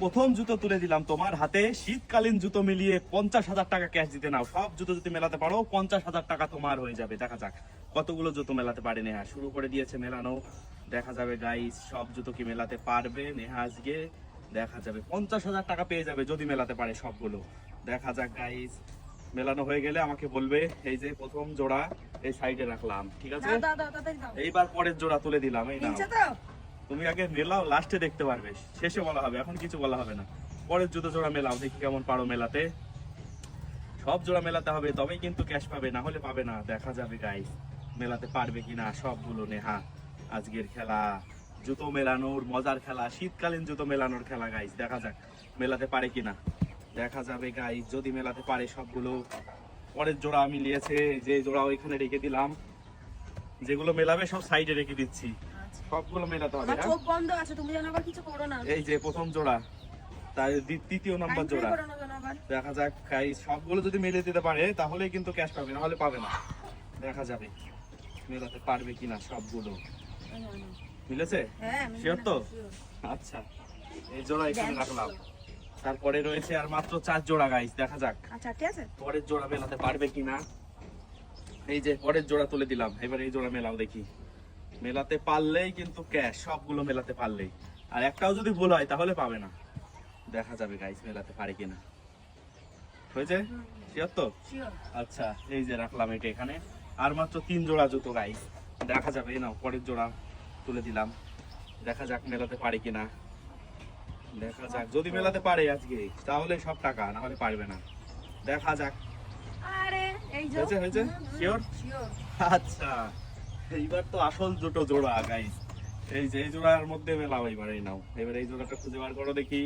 প্রথম জুতো তুলে দিলাম তোমার হাতে। শীতকালীন জুতো মিলিয়ে পঞ্চাশ হাজার টাকা ক্যাশ দিতে নাও। সব জুতো যদি মেলাতে পারো পঞ্চাশ হাজার টাকা তোমার হয়ে যাবে। দেখা যাক কতগুলো জুতো মেলাতে পারে নেহা? শুরু করে দিয়েছে মেলানো। দেখা যাবে গাইস সব জুতো কি মেলাতে পারবে? নেহা আজকে দেখা যাবে। পঞ্চাশ হাজার টাকা পেয়ে যাবে যদি মেলাতে পারে সবগুলো। দেখা যাক গাইস মেলানো হয়ে গেলে আমাকে বলবে এই যে প্রথম জোড়া এই সাইডে রাখলাম। ঠিক আছে? এইবার পরের জোড়া তুলে দিলাম এই তো। তুমি আগে মেলাও লাস্টে দেখতে পারবে। শেষে বলা হবে, এখন কিছু বলা হবে না। পরের জুতো জোড়া মেলাও, দেখি কেমন পারো মেলাতে। সব জোড়া মেলাতে হবে, তবেই কিন্তু ক্যাশ পাবে, না হলে পাবে না। দেখা যাবে গাইস মেলাতে পারবে কিনা সবগুলো নেহা। আজকের খেলা, জুতো মেলানোর মজার খেলা, শীতকালীন জুতো মেলানোর খেলা গাইস দেখা যাক মেলাতে পারে কিনা। দেখা যাবে গাইস যদি মেলাতে পারে সবগুলো। পরের জোড়া মিলিয়েছে যে জোড়া ওইখানে রেখে দিলাম। যেগুলো মেলাবে, সব সাইডে রেখে দিচ্ছি। সবগুলো মেলাতে হবে হ্যাঁ? চোখ বন্ধ আছে তুমি যেন আবার কিছু করো না। এই যে প্রথম জোড়া তার তৃতীয় নম্বর জোড়া। free করো না যেন আবার। দেখা যাক খাই সবগুলো যদি মেলে দিতে পারে তাহলে কিন্তু ক্যাশ পাবে না হলে পাবে না। দেখা যাবে মেলাতে পারবে কিনা সবগুলো। মিলেছে? হ্যাঁ তো? আচ্ছা এই জোড়া এখানে রাখলাম। তারপরে রয়েছে আর মাত্র চার জোড়া গাইস দেখা যাক। আচ্ছা ঠিক আছে। পরের জোড়া মেলাতে পারবে কিনা? এই যে পরের জোড়া তুলে দিলাম এবার এই জোড়া মেলাও দেখি। মেলাতে পারলেই কিন্তু ক্যাশ সবগুলো মেলাতে পারলেই। আর একটাও যদি ভুল হয় তাহলে পাবে না। দেখা যাবে গাইস মেলাতে পারে কিনা। হয়েছে? শিওর তো? আচ্ছা এই যে রাখলাম এটা এখানে। আর মাত্র তিন জোড়া জুতো গাইস দেখা যাবে নাও পরের জোড়া তুলে দিলাম। দেখা যাক মেলাতে পারে কিনা। দেখা যাক যদি মেলাতে পারে আজকে তাহলে সব টাকা না হলে পারবে না। দেখা যাক। আরে এই যে হয়েছে, হয়েছে? শিওর আচ্ছা। এইবার তো আসল দুটো জোড়া গাইস এই যে এই জোড়ার মধ্যে মেলাও এবার এই নাও। এবার এই জোড়াটা খুঁজে বার করো দেখি।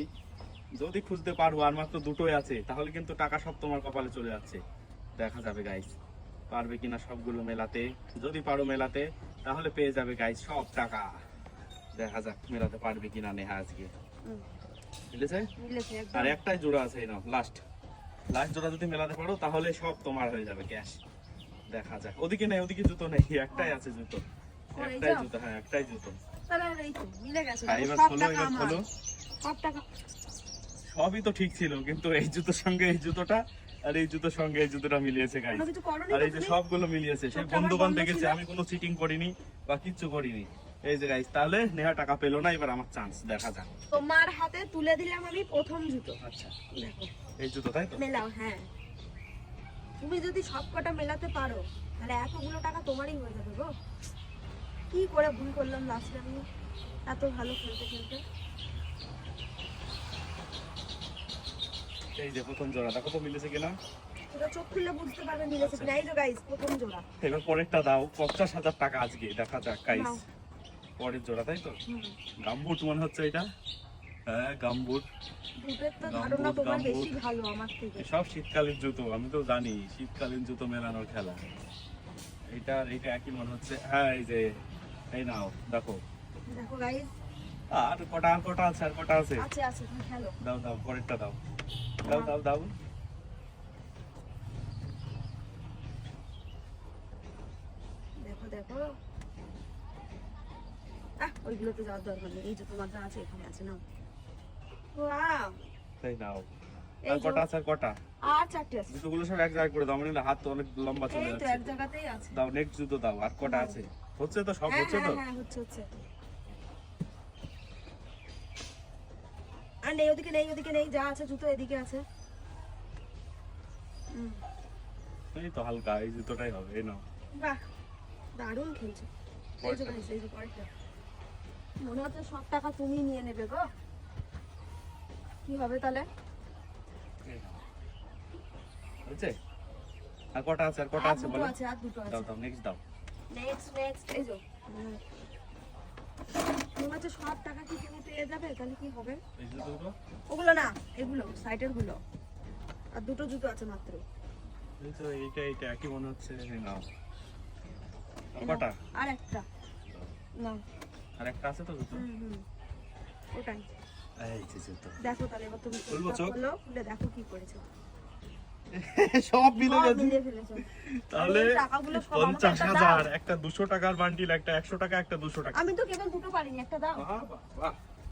যদি খুঁজতে পারব আর মাত্র দুটোই আছে তাহলে কিন্তু টাকা সব তোমার কপালে চলে যাচ্ছে। দেখা যাবে গাইস পারবে কিনা সবগুলো মেলাতে? যদি পারো মেলাতে তাহলে পেয়ে যাবে গাইস সব টাকা। দেখা যাক মেলাতে পারবে কিনা নেহা আজকে। মিলেছে? আর একটাই জোড়া আছে এই নাও লাস্ট লাস্ট জোড়া যদি মেলাতে পারো তাহলে সব তোমার হয়ে যাবে ক্যাশ দেখা যাক। ওদিকে নেই ওদিকে জুতো নেই একটাই আছে জুতো। একটাই জুতো হ্যাঁ একটাই জুতো। সবই তো ঠিক ছিল কিন্তু এই জুতোর সঙ্গে এই জুতোটা আর এই জুতোর সঙ্গে এই জুতোটা মিলিয়েছে করোনি আর এই যে সবগুলো মিলিয়েছে সেই চোখটা বন্ধু বান দেখেছে আমি কোনো চিটিং করিনি বা কিচ্ছু করিনি। এই যে গাইস তাহলে নেহা টাকা পেল না এবার আমার চান্স দেখা যাক। তোমার হাতে তুলে দিলাম আমি প্রথম জুতো। আচ্ছা দেখো। এই জুতো তাই তো? মেলাও হ্যাঁ। তুমি যদি সব কটা মেলাতে পারো তাহলে এতগুলো টাকা তোমারই হয়ে যাবে গো। কি করে ভুল করলাম লাস্টে আমি? এত ভালো খেলতে খেলতে। এই যে প্রথম জোড়া দেখো তো মিলেছে কিনা? ওটা চোখ খুললে বুঝতে পারবে মিলেছে কিনা। এই যে গাইস প্রথম জোড়া। এবার পরেরটা দাও পঞ্চাশ হাজার টাকা আজকে দেখা যাক গাইস পরের জোড়া তাই তো। গাম্বুট মনে হচ্ছে এটা? হ্যাঁ গাম্বুট সব শীতকালীন জুতো আমি তো জানি শীতকালীন জুতো মেলানোর খেলা। এটা এটা একই মনে হচ্ছে। হ্যাঁ এই যে এই নাও দেখো। আর কটা আর কটা আছে আর কটা আছে? দাও দাও পরেরটা দাও। দাও দাও দাও। দেখো দেখো। ওইগুলোতে যাওয়ার দরকার নেই। এই যে তোমার যা আছে এখানে আছে নাও। ওয়াও তাই নাও। এই আর কটা আছে আর কটা? আর চারটে আছে। জুতোগুলো সব এক জায়গায় করে দাও মানে হাত তো অনেক লম্বা চলে এই তো এক জায়গাতেই আছে। দাও নেক্সট জুতো দাও আর কটা আছে? হচ্ছে তো সব হ্যাঁ হচ্ছে হ্যাঁ তো? হ্যাঁ হচ্ছে হচ্ছে। আর নেই ওদিকে নেই ওদিকে নেই যা আছে জুতো এদিকে আছে। এই তো হালকা এই জুতোটাই হবে এই নাও। বাহ দারুণ খেলছো। এই যে এই যে মনে হচ্ছে সব টাকা তুমি নিয়ে নেবে গো। কি হবে তাহলে? এই আর কটা আছে আর কটা আছে বলো? আছে আর দুটো আছে। দাও দাও নেক্সট দাও। নেক্সট নেক্সট এই যে। হুম। সব টাকা কি তুমি পেয়ে যাবে? তাহলে কি হবে? ওগুলো না এগুলো সাইডেরগুলো। আর দুটো জুতো আছে মাত্র। তো এইটা এইটা একই মনে হচ্ছে। নাও। আর কটা? আর একটা। না আর একটা আছে তো জুতো? হুম হুম। ওটাই। এই যে জুতো দেখো তাহলে এবার তুমি খুলবো চোখটা চোখ? খোলো, খুলে দেখো কি করেছ। সব মিলে গেছে। তাহলে এই টাকাগুলো সব আমাকে পঞ্চাশ একটা হাজার একটা দুশো টাকার বান্ডিল একটা একশো টাকা একটা দুশো টাকা। আমি তো কেবল দুটো পারিনি একটা দাও। বাহ, বাহ, বাহ।